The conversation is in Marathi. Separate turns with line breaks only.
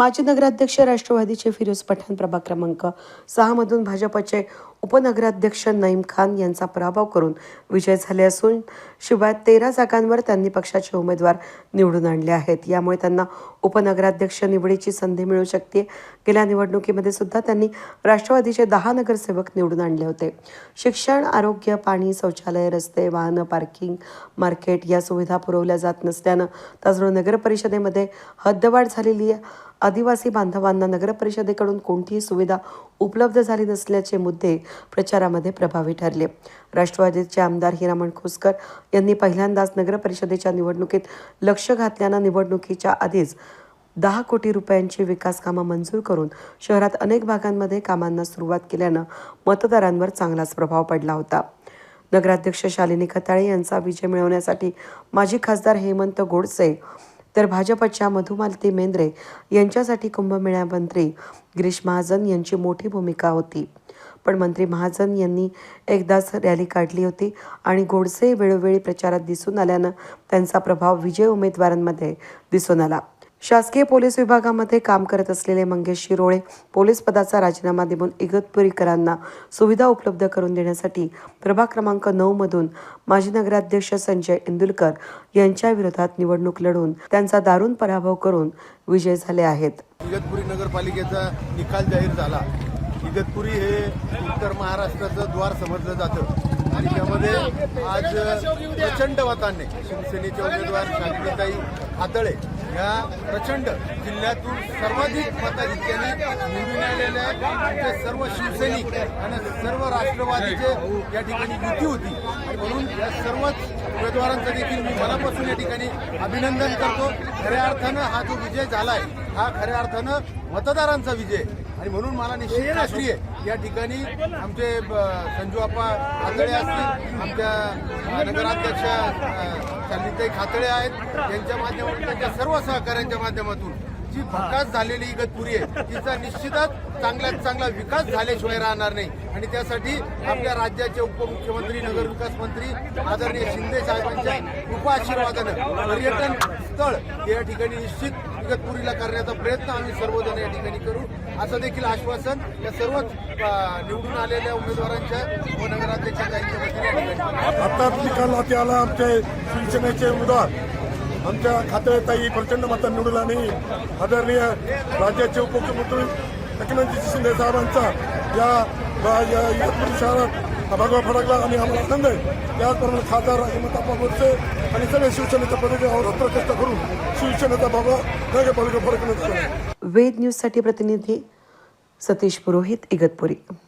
माजी नगराध्यक्ष राष्ट्रवादीचे फिरोज पठाण प्रभाग क्रमांक सहामधून भाजपचे उपनगराध्यक्ष नईम खान यांचा पराभव करून विजय झाले असून शिवाय तेरा जागांवर त्यांनी पक्षाचे उमेदवार निवडून आणले आहेत. यामुळे त्यांना उपनगराध्यक्ष निवडीची संधी मिळू शकते. गेल्या निवडणुकीमध्ये सुद्धा त्यांनी राष्ट्रवादीचे दहा नगरसेवक निवडून आणले होते. शिक्षण आरोग्य पाणी शौचालय रस्ते वाहनं पार्किंग मार्केट या सुविधा पुरवल्या जात नसल्यानं त्याचबरोबर नगर परिषदेमध्ये हद्दवाढ झालेली आहे. आदिवासी बांधवांना नगरपरिषदेकडून कोणतीही सुविधा उपलब्ध झाली नसल्याचे मुद्दे प्रचारामध्ये प्रभावी ठरले. राष्ट्रवादीचे आमदार हिरामण खोसकर यांनी पहिल्यांदाच नगर परिषदेच्या निवडणुकीत लक्ष घातल्यानं निवडणुकीच्या आधीच दहा कोटी रुपयांची विकास कामं मंजूर करून शहरात अनेक भागांमध्ये कामांना सुरुवात केल्यानं मतदारांवर चांगलाच प्रभाव पडला होता. नगराध्यक्ष शालिनी खताळे यांचा विजय मिळवण्यासाठी माजी खासदार हेमंत गोडसे तर भाजपच्या मधुमालती मेंद्रे यांच्यासाठी कुंभमेळा मंत्री गिरीश महाजन यांची मोठी भूमिका होती. पण मंत्री महाजन यांनी एकदाच रॅली काढली होती आणि गोडसे वेळोवेळी प्रचारात दिसून आल्यानं त्यांचा प्रभाव विजय उमेदवारांमध्ये दिसून आला. शासकीय पोलीस विभागामध्ये काम करत असलेले मंगेश शिरोळे पोलीस पदाचा राजीनामा देऊन इगतपुरीकरांना सुविधा उपलब्ध करून देण्यासाठी प्रभाग क्रमांक नऊ मधून माजी नगराध्यक्ष संजय इंदुलकर यांच्या विरोधात निवडणूक लढून त्यांचा दारुण पराभव करून विजय झाले आहेत.
इगतपुरी नगरपालिकेचा निकाल जाहीर झाला. इगतपुरी हे उत्तर महाराष्ट्राचं द्वार समजलं जातं. आणि त्यामध्ये आज प्रचंड मतांनी शिवसेनेचे उमेदवार शांतीताई हातळे या प्रचंड जिल्ह्यातून सर्वाधिक मताधिक्यांनी निवडून आलेल्या आमचे सर्व शिवसैनिक आणि सर्व राष्ट्रवादीचे या ठिकाणी युती होती. म्हणून या सर्वच उमेदवारांचं देखील मी मनापासून या ठिकाणी अभिनंदन करतो. खऱ्या अर्थानं हा जो विजय झाला आहे हा खऱ्या अर्थानं मतदारांचा विजय. आणि म्हणून मला निश्चित खात्री आहे. या ठिकाणी आमचे संजू आप्पा खातळे असतील. आमच्या नगराध्यक्ष शालिताई खातळे आहेत. त्यांच्या माध्यमातून त्यांच्या सर्व सहकाऱ्यांच्या माध्यमातून जी भकास झालेली इगतपुरी आहे तिचा निश्चितच चांगल्यात चांगला विकास झाल्याशिवाय राहणार नाही. आणि त्यासाठी आपल्या राज्याचे उपमुख्यमंत्री नगरविकास मंत्री आदरणीय शिंदे साहेबांच्या कृपा पर्यटन स्थळ या ठिकाणी निश्चित इगतपुरीला करण्याचा प्रयत्न आम्ही सर्वजण या ठिकाणी करू. असं देखील आश्वासन या सर्वच निवडून आलेल्या उमेदवारांच्या व नगराध्यक्षांच्या वतीने
निकाल आला आमचे शिवसेनेचे उमेदवार. आमच्या खातेताई प्रचंड मतात निवडून आणि आदरणीय राज्याचे उपमुख्यमंत्री एकनाथजी शिंदे साहेबांचा या या- शहरात भगवा फडकला आणि आम्हाला आनंद आहे. त्याचप्रमाणे खासदार हिमताप्पा गोडसे आणि सगळे शिवसेनेच्या पदावर प्रचेष्टा करून शिवसेनेचा भगवा नगरपालिका फडकण्याचा
वेद न्यूजसाठी प्रतिनिधी सतीश पुरोहित इगतपुरी.